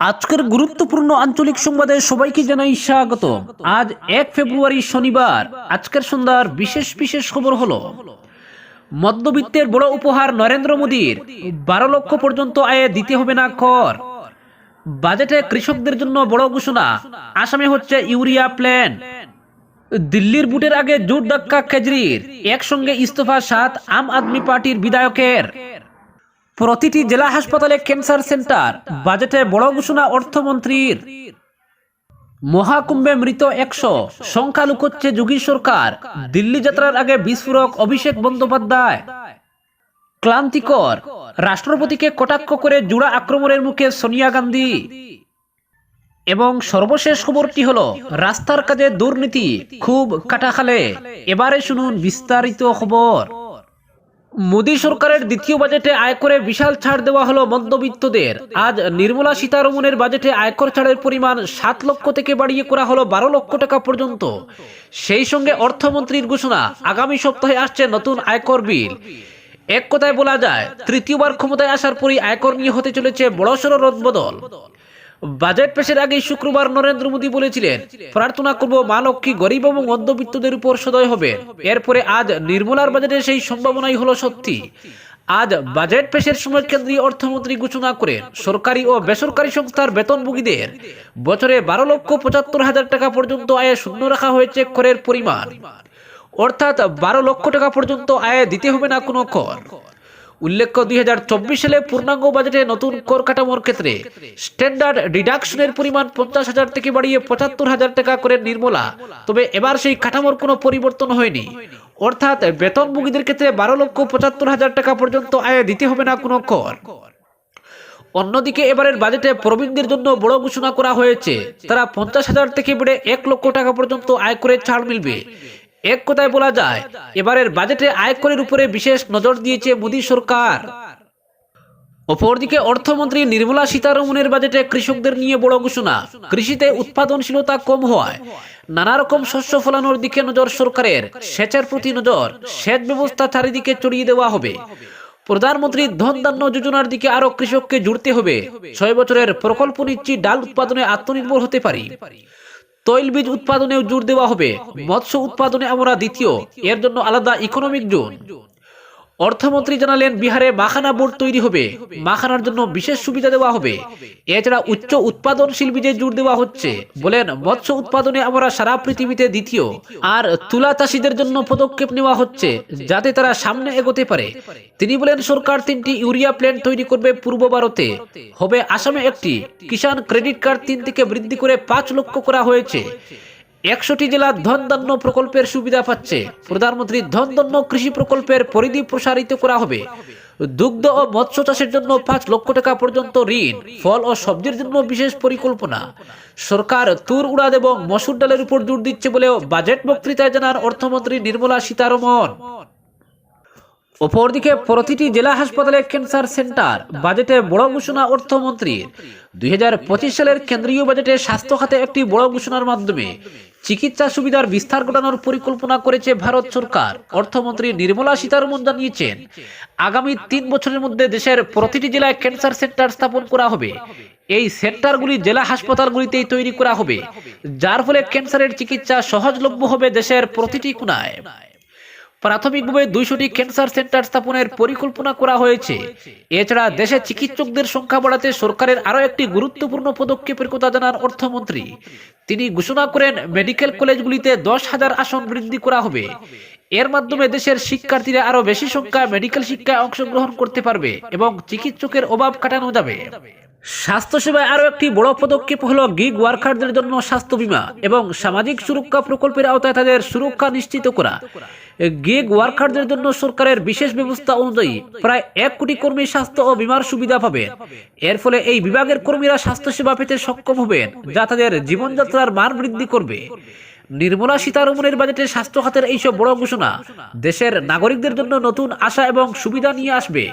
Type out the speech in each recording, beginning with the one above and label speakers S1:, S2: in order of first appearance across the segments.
S1: আজকের গুরুত্বপূর্ণ আঞ্চলিক সংবাদে সবাইকে জানাই স্বাগত। আজ এক ফেব্রুয়ারি শনিবার। আজকের সন্ধ্যার বিশেষ বিশেষ খবর হলো, মধ্যবিত্তের বড় উপহার নরেন্দ্র মোদীর, বারো লক্ষ পর্যন্ত আয়ে দিতে হবে না কর। বাজেটে কৃষকদের জন্য বড় ঘোষণা, আসামে হচ্ছে ইউরিয়া প্ল্যান। দিল্লির বুটের আগে জোর ধাক্কা কেজরির একসঙ্গে ইস্তফা সাত আম আদমি পার্টির বিধায়কের। প্রতিটি জেলা হাসপাতালে ক্যান্সার সেন্টার বাজেটে বড় ঘোষণা অর্থমন্ত্রীর। মহাকুম্ভে মৃত একশো। সংখ্যা লুকোচ্ছে যোগী সরকার। দিল্লি যাত্রার আগে বিস্ফোরক অভিষেক বন্দ্যোপাধ্যায়। ক্লান্তিকর। রাষ্ট্রপতিকে কটাক্ষ করে জুড়া আক্রমণের মুখে সোনিয়া গান্ধী। এবং সর্বশেষ খবরটি হলো, রাস্তার কাজে দুর্নীতি। খুব কাটাখালে। এবারে শুনুন বিস্তারিত খবর। মোদী সরকারের দ্বিতীয় বাজেটে আয়করে বিশাল ছাড় দেওয়া হলো মধ্যবিত্তদের। আজ নির্মলা সীতারমনের বাজেটে আয়কর ছাড়ের পরিমাণ সাত লক্ষ থেকে বাড়িয়ে করা হলো বারো লক্ষ টাকা পর্যন্ত। সেই সঙ্গে অর্থমন্ত্রীর ঘোষণা, আগামী সপ্তাহে আসছে নতুন আয়কর বিল। এক কথায় বলা যায়, তৃতীয়বার ক্ষমতায় আসার পরই আয়কর নিয়ে হতে চলেছে বড়সড় রদবদল। বাজেট পেশের আগে শুক্রবার নরেন্দ্র মোদী বলেছিলেন, প্রার্থনা করব মা লক্ষ্মী গরিব এবং মধ্যবিত্তদের উপর সদয় হবে। এরপরে আজ নির্মলার বাজেটে সেই সম্ভাবনাই হলো সত্যি। আজ বাজেট পেশের সময় কেন্দ্রীয় অর্থমন্ত্রী ঘোষণা করেন, সরকারি ও বেসরকারি সংস্থার বেতনভোগীদের বছরে বারো লক্ষ পঁচাত্তর হাজার টাকা পর্যন্ত আয়ে শূন্য রাখা হয়েছে করের পরিমাণ। অর্থাৎ বারো লক্ষ টাকা পর্যন্ত আয় দিতে হবে না কোনো কর। উল্লেখ্য দুই সালে পূর্ণাঙ্গ বাজেটে নতুন কর কাঠামোর ক্ষেত্রে স্ট্যান্ডার্ড ডিডাকশনের পরিমাণ পঞ্চাশ হাজার থেকে বাড়িয়ে পঁচাত্তর হাজার টাকা করে নির্মলা। তবে এবার সেই কাঠামোর কোনো পরিবর্তন হয়নি। অর্থাৎ বেতনভোগীদের ক্ষেত্রে বারো লক্ষ পঁচাত্তর হাজার টাকা পর্যন্ত আয় দিতে হবে না কোনো কর। অন্যদিকে এবারের বাজেটে প্রবীণদের জন্য বড় ঘোষণা করা হয়েছে, তারা পঞ্চাশ হাজার থেকে বেড়ে এক লক্ষ টাকা পর্যন্ত আয় করে ছাড় মিলবে। এক কথায় বলা যায়, এবারের বাজেটে আয়করের উপরে বিশেষ নজর দিয়েছে মোদী সরকার। অপরদিকে অর্থমন্ত্রী নির্মলা সীতারমনের বাজেটে কৃষকদের নিয়ে বড় ঘোষণা। কৃষিতে উৎপাদনশীলতা কম হওয়ায় নানা রকম শস্য ফলানোর দিকে নজর সরকারের। সেচের প্রতি নজর, সেচ ব্যবস্থা চারিদিকে চড়িয়ে দেওয়া হবে। প্রধানমন্ত্রী ধন ধান্য যোজনার দিকে আরও কৃষককে জুড়তে হবে। ছয় বছরের প্রকল্প নিচ্ছি ডাল উৎপাদনে আত্মনির্ভর হতে পারি। তৈলবীজ উৎপাদনেও জোর দেওয়া হবে। মৎস্য উৎপাদনে আমরা দ্বিতীয়। এর জন্য আলাদা ইকোনমিক জোন অর্থমন্ত্রী জানালেন বিহারে মাখানা বোর্ড তৈরি হবে। মাখানার জন্য বিশেষ সুবিধা দেওয়া হবে। এছাড়া উচ্চ উৎপাদনশীল বীজে জোর দেওয়া হচ্ছে বলেন মৎস্য উৎপাদনে আমরা সারা পৃথিবীতে দ্বিতীয়। আর তুলা চাষীদের জন্য পদক্ষেপ নেওয়া হচ্ছে যাতে তারা সামনে এগোতে পারে। তিনি বলেন সরকার তিনটি ইউরিয়া প্ল্যান্ট তৈরি করবে পূর্ব ভারতে। হবে আসামে একটি। কিষাণ ক্রেডিট কার্ড তিন থেকে বৃদ্ধি করে পাঁচ লক্ষ করা হয়েছে। একশোটি জেলা ধন ধান্য প্রকল্পের সুবিধা পাচ্ছে। প্রধানমন্ত্রী ধন ধান্য কৃষি প্রকল্পের পরিধি প্রসারিত করা হবে। দুগ্ধ ও মৎস্য চাষের জন্য পাঁচ লক্ষ টাকা পর্যন্ত ঋণ, ফল ও সবজির জন্য বিশেষ পরিকল্পনা। সরকার তুর উড়াদ এবং মসুর ডালের উপর জোর দিচ্ছে বলেও বাজেট বক্তৃতায় জানান অর্থমন্ত্রী নির্মলা সীতারমন। অপরদিকে প্রতিটি জেলা হাসপাতালে ক্যান্সার সেন্টার। বাজেটে বড় ঘোষণা অর্থমন্ত্রীর। দুই সালের কেন্দ্রীয় বাজেটে স্বাস্থ্য খাতে একটি বড় ঘোষণার মাধ্যমে চিকিৎসা সুবিধার বিস্তার ঘটানোর পরিকল্পনা করেছে ভারত সরকার। অর্থমন্ত্রী নির্মলা সীতারমন জানিয়েছেন, আগামী তিন বছরের মধ্যে দেশের প্রতিটি জেলায় ক্যান্সার সেন্টার স্থাপন করা হবে। এই সেন্টারগুলি জেলা হাসপাতালগুলিতেই তৈরি করা হবে, যার ফলে ক্যান্সারের চিকিৎসা সহজলভ্য হবে দেশের প্রতিটি কোনায় প্রাথমিকভাবে দুইশোটি ক্যান্সার সেন্টার স্থাপনের পরিকল্পনা করা হয়েছে। এছাড়া দেশে চিকিৎসকদের সংখ্যা বাড়াতে সরকারের আরও একটি গুরুত্বপূর্ণ পদক্ষেপের কথা জানান অর্থমন্ত্রী। তিনি ঘোষণা করেন, মেডিকেল কলেজগুলিতে দশ হাজার আসন বৃদ্ধি করা হবে। এর মাধ্যমে দেশের শিক্ষার্থীরা আরও বেশি সংখ্যায় মেডিকেল শিক্ষায় অংশগ্রহণ করতে পারবে এবং চিকিৎসকের অভাব কাটানো যাবে। স্বাস্থ্যসেবায় আরও একটি বড় পদক্ষেপ হল গিগ ওয়ার্কারদের জন্য স্বাস্থ্য বীমা এবং সামাজিক সুরক্ষা প্রকল্পের আওতায় তাদের সুরক্ষা নিশ্চিত করা। গিগ ওয়ার্কারদের জন্য সরকারের বিশেষ ব্যবস্থা অনুযায়ী প্রায় এক কোটি কর্মী স্বাস্থ্য ও বীমার সুবিধা পাবেন। এর ফলে এই বিভাগের কর্মীরা স্বাস্থ্যসেবা পেতে সক্ষম হবেন, যা তাদের জীবনযাত্রার মান বৃদ্ধি করবে। নির্মলা সীতারমণের বাজেটে স্বাস্থ্য খাতের এইসব বড় ঘোষণা। দেশের নাগরিকদের জন্য নতুন আশা এবং সুবিধা নিয়ে আসবে।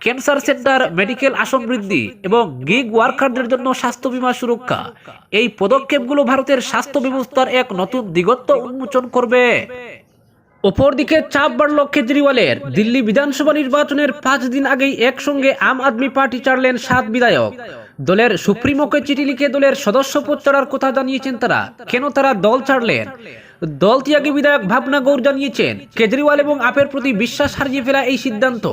S1: ক্যান্সার সেন্টার, মেডিকেল আসন বৃদ্ধি এবং গিগ ওয়ার্কারদের জন্য স্বাস্থ্য বিমা সুরক্ষা। এই পদক্ষেপগুলো ভারতের স্বাস্থ্য ব্যবস্থার এক নতুন দিগত্ব উন্মোচন করবে। অপরদিকে চাপ বাড়ল কেজরিওয়ালের দিল্লি বিধানসভা নির্বাচনের পাঁচ দিন আগেই একসঙ্গে আম আদমি পার্টি ছাড়লেন সাত বিধায়ক। দলের সুপ্রিমোকে চিঠি লিখে দলের সদস্যপদ ছাড়ার কথা জানিয়েছেন তারা। কেন তারা দল ছাড়লেন দল ত্যাগী বিধায়ক ভাবনা গৌর জানিয়েছেন, কেজরিওয়াল এবং আপের প্রতি বিশ্বাস হারিয়ে ফেলা এই সিদ্ধান্ত।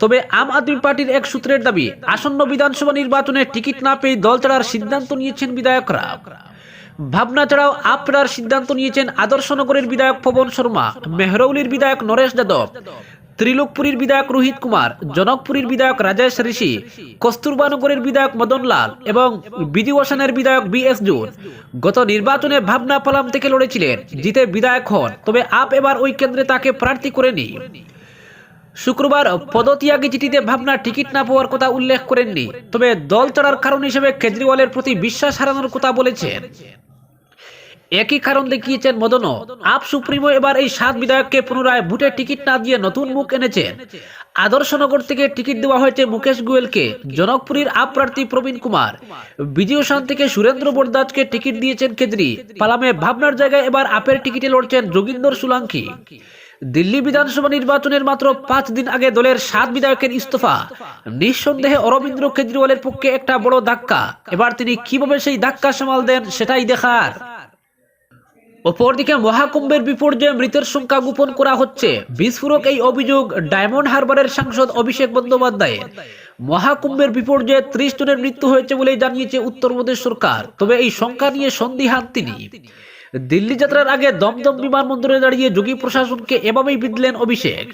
S1: তবে আম আদমি পার্টির এক সূত্রের দাবি, আসন্ন বিধানসভা নির্বাচনে টিকিট না পেয়ে দল ছাড়ার সিদ্ধান্ত নিয়েছেন বিধায়করা। ভাবনা ছাড়াও আপনার সিদ্ধান্ত নিয়েছেন আদর্শনগরের বিধায়ক পবন শর্মা, মেহরৌলির বিধায়ক নরেশ যাদব, ত্রিলোকপুরীর বিধায়ক রোহিত কুমার, জনকপুরীর বিধায়ক রাজেশ ঋষি, কস্তুরবানগরের বিধায়ক মদন লাল এবং বিধিওয়াসানের বিধায়ক বি এস জুন। গত নির্বাচনে ভাবনা পালাম থেকে লড়েছিলেন, জিতে বিধায়ক হন, তবে আপ এবার ওই কেন্দ্রে তাকে প্রার্থী করেনি শুক্রবার পদত্যাগী চিঠিতে ভাবনা টিকিট না পাওয়ার কথা উল্লেখ করেননি, তবে দল চড়ার কারণ হিসেবে কেজরিওয়ালের প্রতি বিশ্বাস হারানোর কথা বলেছেন। একই কারণ দেখিয়েছেন মদনও। আপ সুপ্রিমো এবার এই সাত বিধায়ককে পুনরায় ভোটের টিকিট না দিয়ে নতুন মুখ এনেছেন আদর্শনগর থেকে টিকিট দেওয়া হয়েছে মুকেশ গোয়েলকে, জনকপুরীর আপ প্রার্থী প্রবীণ কুমার। বিজয়সান থেকে সুরেন্দ্র বরদাসকে টিকিট দিয়েছেন কেজরি। পালামে ভাবনার জায়গায় এবার আপের টিকিটে লড়ছেন যোগিন্দর সুলাঙ্কি দিল্লি বিধানসভা নির্বাচনের মাত্র পাঁচ দিন আগে দলের সাত বিধায়কের ইস্তফা। নিঃসন্দেহে অরবিন্দ্র কেজরিওয়ালের পক্ষে একটা বড় ধাক্কা। এবার তিনি কীভাবে সেই ধাক্কা সামাল দেন সেটাই দেখার। অপরদিকে মহাকুম্ভের বিপর্যয়ে মৃতের সংখ্যা গোপন করা হচ্ছে। বিস্ফোরক এই অভিযোগ ডায়মন্ড হারবারের সাংসদ অভিষেক বন্দ্যোপাধ্যায়ের। মহাকুম্ভের বিপর্যয়ে ত্রিশ জনের মৃত্যু হয়েছে বলে জানিয়েছে উত্তরপ্রদেশ সরকার। তবে এই সংখ্যা নিয়ে সন্দিহান তিনি। দিল্লি যাত্রার আগে দমদম বিমানবন্দরে দাঁড়িয়ে যোগী প্রশাসনকে এভাবেই বিধলেন অভিষেক।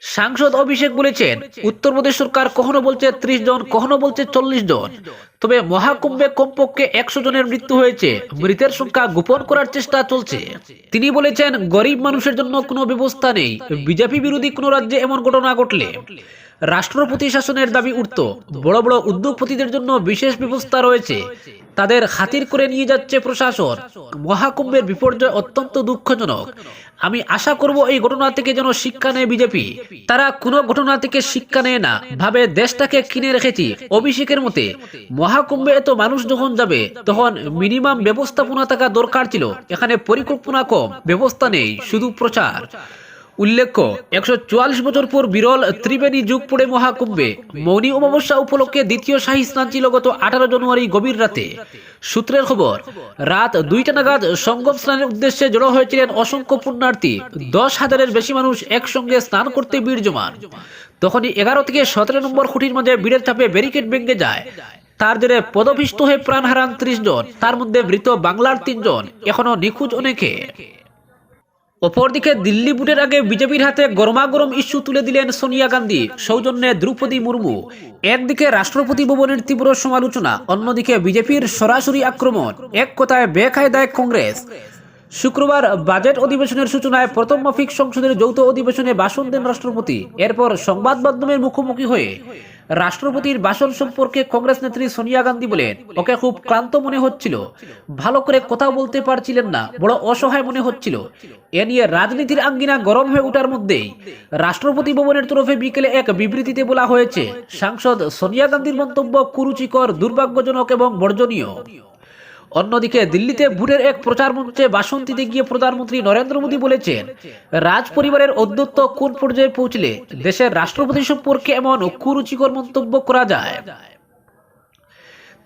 S1: সাংসদ অভিষেক বলেছেন উত্তরপ্রদেশ সরকার কখনো বলছে ত্রিশ জন, কখনো বলছে চল্লিশ জন। তবে মহাকুম্ভে কমপক্ষে একশো জনের মৃত্যু হয়েছে। মৃতের সংখ্যা গোপন করার চেষ্টা চলছে। তিনি বলেছেন, গরিব মানুষের জন্য কোনো ব্যবস্থা নেই। বিজেপি বিরোধী কোনো রাজ্যে এমন ঘটনা ঘটলে। রাষ্ট্রপতি শাসনের দাবি উঠত। বড় বড় উদ্যোগপতিদের জন্য বিশেষ ব্যবস্থা রয়েছে। তাদের খাতির করে নিয়ে যাচ্ছে প্রশাসন। মহাকুম্ভের বিপর্যয় অত্যন্ত দুঃখজনক। আমি আশা করব এই ঘটনা থেকে যেন শিক্ষা নেয় বিজেপি। তারা কোনো ঘটনা থেকে শিক্ষা নেয় না। ভাবে দেশটাকে কিনে রেখেছি অভিষেকের মতে। মহাকুম্ভে এত মানুষ যখন যাবে, তখন মিনিমাম ব্যবস্থাপনা থাকা দরকার ছিল। এখানে পরিকল্পনা কম, ব্যবস্থা নেই, শুধু প্রচার। উল্লেখ্য, একশো চুয়াল্লিশ বছর পর বিরল ত্রিবেণী যুগ পড়ে মহাকুম্ভে মৌনী অমাবস্যা উপলক্ষে দ্বিতীয় শাহী স্নান ছিল গত আঠারো জানুয়ারি গভীর রাতে। সূত্রের খবর, রাত দুইটা নাগাদ সঙ্গম স্নানের উদ্দেশ্যে জড়ো হয়েছিলেন অসংখ্য পুণ্যার্থী। দশ হাজারের বেশি মানুষ একসঙ্গে স্নান করতে ভিড় জমান তখনই এগারো থেকে সতেরো নম্বর খুঁটির মাঝে ভিড়ের চাপে ব্যারিকেড ভেঙে যায়। তার জেরে পদপিষ্ট হয়ে প্রাণ হারান ত্রিশ জন। তার মধ্যে মৃত বাংলার তিনজন। এখনও নিখোঁজ অনেকে। অপরদিকে দিল্লি বুটের আগে বিজেপির হাতে গরমাগরম ইস্যু তুলে দিলেন সোনিয়া গান্ধী, সৌজন্যে দ্রৌপদী মুর্মু। একদিকে রাষ্ট্রপতি ভবনের তীব্র সমালোচনা, অন্যদিকে বিজেপির সরাসরি আক্রমণ, এক কথায় বেকায়দায় কংগ্রেস। শুক্রবার বাজেট অধিবেশনের সূচনায় প্রথম মাফিক সংসদের যৌথ অধিবেশনে ভাষণ দেন রাষ্ট্রপতি। এরপর সংবাদ মাধ্যমের মুখোমুখি হয়ে রাষ্ট্রপতির ভাষণ সম্পর্কে কংগ্রেস নেত্রী সোনিয়া গান্ধী বলেন, ওকে খুব ক্লান্ত মনে হচ্ছিল। ভালো করে কথা বলতে পারছিলেন না, বড় অসহায় মনে হচ্ছিল। এ নিয়ে রাজনীতির আঙ্গিনা গরম হয়ে ওঠার মধ্যেই রাষ্ট্রপতি ভবনের তরফে বিকেলে এক বিবৃতিতে বলা হয়েছে, সাংসদ সোনিয়া গান্ধীর মন্তব্য কুরুচিকর, দুর্ভাগ্যজনক এবং বর্জনীয়। অন্যদিকে দিল্লিতে ভোটের এক প্রচার মঞ্চে ভাষণ দিতে গিয়ে প্রধানমন্ত্রী নরেন্দ্র মোদী বলেছেন রাজ পরিবারের অধ্যত্ব কোন পর্যায়ে পৌঁছলে দেশের রাষ্ট্রপতি সম্পর্কে এমন কুরুচিকর মন্তব্য করা যায়?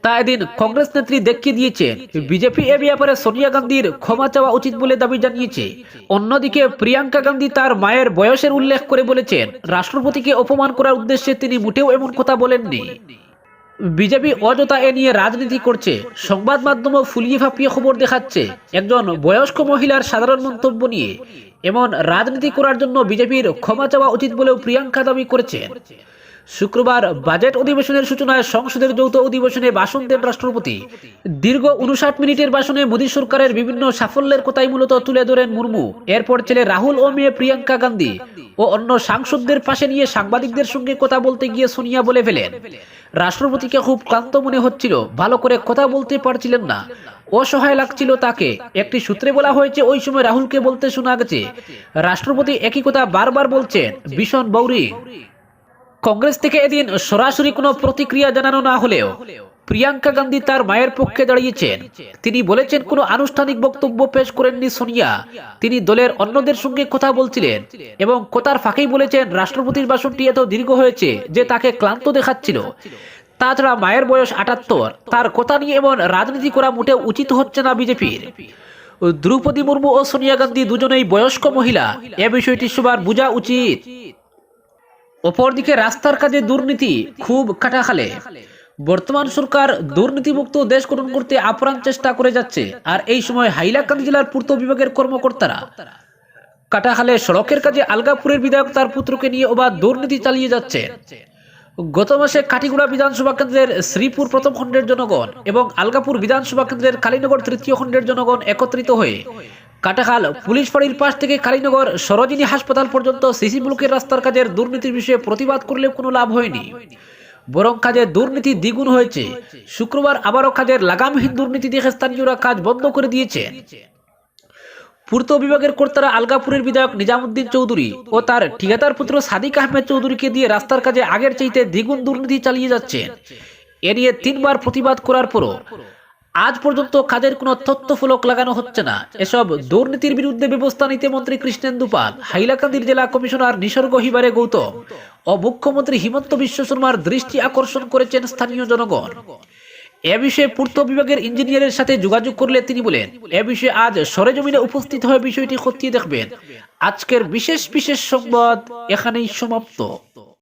S1: তা এদিন কংগ্রেস নেত্রী দেখিয়ে দিয়েছেন বিজেপি এ ব্যাপারে সোনিয়া গান্ধীর ক্ষমা চাওয়া উচিত বলে দাবি জানিয়েছে। অন্যদিকে প্রিয়াঙ্কা গান্ধী তার মায়ের বয়সের উল্লেখ করে বলেছেন, রাষ্ট্রপতিকে অপমান করার উদ্দেশ্যে তিনি মোটেও এমন কথা বলেননি। বিজেপি অযথা এ নিয়ে রাজনীতি করছে। সংবাদ মাধ্যমও ফুলিয়ে ফাঁপিয়ে খবর দেখাচ্ছে একজন বয়স্ক মহিলার সাধারণ মন্তব্য নিয়ে। এমন রাজনীতি করার জন্য বিজেপির ক্ষমা চাওয়া উচিত বলেও প্রিয়াঙ্কা দাবি করেছেন। শুক্রবার বাজেট অধিবেশনের সূচনায় সংসদের যৌথ অধিবেশনে ভাষণ দেন রাষ্ট্রপতি। দীর্ঘ উনষাট মিনিটের ভাষণে মোদী সরকারের বিভিন্ন সাফল্যের কথাই মূলত তুলে ধরেন মুর্মু। এরপর ছেলে রাহুল ও মেয়ে প্রিয়াঙ্কা গান্ধী ও অন্য সাংসদদের পাশে নিয়ে সাংবাদিকদের সঙ্গে কথা বলতে গিয়ে সোনিয়া বলে ফেলেন। রাষ্ট্রপতিকে খুব ক্লান্ত মনে হচ্ছিল। ভালো করে কথা বলতে পারছিলেন না। অসহায় লাগছিল তাকে। একটি সূত্রে বলা হয়েছে, ওই সময় রাহুলকে বলতে শোনা গেছে, রাষ্ট্রপতি একই কথা বারবার বলছেন, ভীষণ বৌরি। কংগ্রেস থেকে এদিন সরাসরি কোনো প্রতিক্রিয়া জানানো না হলেও প্রিয়াঙ্কা গান্ধী তার মায়ের পক্ষে দাঁড়িয়েছেন। তিনি বলেছেন, কোনো আনুষ্ঠানিক বক্তব্য পেশ করেননি সোনিয়া। তিনি দলের অন্যদের সঙ্গে কথা বলছিলেন এবং কথার ফাঁকেই বলেছেন, রাষ্ট্রপতির ভাষণটি এত দীর্ঘ হয়েছে যে তাকে ক্লান্ত দেখাচ্ছিল। তাছাড়া মায়ের বয়স আটাত্তর, তার কথা নিয়ে এমন রাজনীতি করা মোটেও উচিত হচ্ছে না বিজেপির। দ্রৌপদী মুর্মু ও সোনিয়া গান্ধী দুজনেই বয়স্ক মহিলা, এ বিষয়টি সবার বোঝা উচিত। অপরদিকে রাস্তার কাজে দুর্নীতি খুব কাটাখালে। বর্তমান সরকার দুর্নীতিমুক্ত দেশ গঠন করতে আপ্রাণ চেষ্টা করে যাচ্ছে, আর এই সময় হাইলাকান্দি জেলার পূর্ত বিভাগের কর্মকর্তারা। কাটাখালে সড়কের কাজে আলগাপুরের বিধায়ক তার পুত্রকে নিয়ে অবাধ দুর্নীতি চালিয়ে যাচ্ছে। গত মাসে কাটিগুড়া বিধানসভা কেন্দ্রের শ্রীপুর প্রথম খণ্ডের জনগণ এবং আলগাপুর বিধানসভা কেন্দ্রের কালীনগর তৃতীয় খণ্ডের জনগণ একত্রিত হয়ে কাটাখাল পুলিশ ফাঁড়ির পাশ থেকে কালীনগর সরোজিনী হাসপাতাল পর্যন্ত সিসি ব্লকের রাস্তার কাজের দুর্নীতির বিষয়ে প্রতিবাদ করলেও কোনো লাভ হয়নি। বরং কাজের দুর্নীতি দ্বিগুণ হয়েছে। শুক্রবার আবারও কাজের লাগামহীন দুর্নীতি দেখে স্থানীয়রা কাজ বন্ধ করে দিয়েছে। পূর্ত বিভাগের কর্তারা আলগাপুরের বিধায়ক নিজামুদ্দিন চৌধুরী ও তার ঠিকাদার পুত্র সাদিক আহমেদ চৌধুরীকে দিয়ে রাস্তার কাজে আগের চাইতে দ্বিগুণ দুর্নীতি চালিয়ে যাচ্ছেন। এ নিয়ে তিনবার প্রতিবাদ করার পরও আজ পর্যন্ত কাজের কোনো তথ্য ফলক লাগানো হচ্ছে না। এসব দুর্নীতির বিরুদ্ধে ব্যবস্থা নিতে মন্ত্রী কৃষ্ণেন্দু পাল, হাইলাকান্দির জেলা কমিশনার নিসর্গ হিবারে গৌতম ও মুখ্যমন্ত্রী হিমন্ত বিশ্ব শর্মার দৃষ্টি আকর্ষণ করেছেন স্থানীয় জনগণ। এ বিষয়ে পূর্ত বিভাগের ইঞ্জিনিয়ারের সাথে যোগাযোগ করলে তিনি বলেন, এ বিষয়ে আজ সরেজমিনে উপস্থিত হয়ে বিষয়টি খতিয়ে দেখবেন। আজকের বিশেষ বিশেষ সংবাদ এখানেই সমাপ্ত।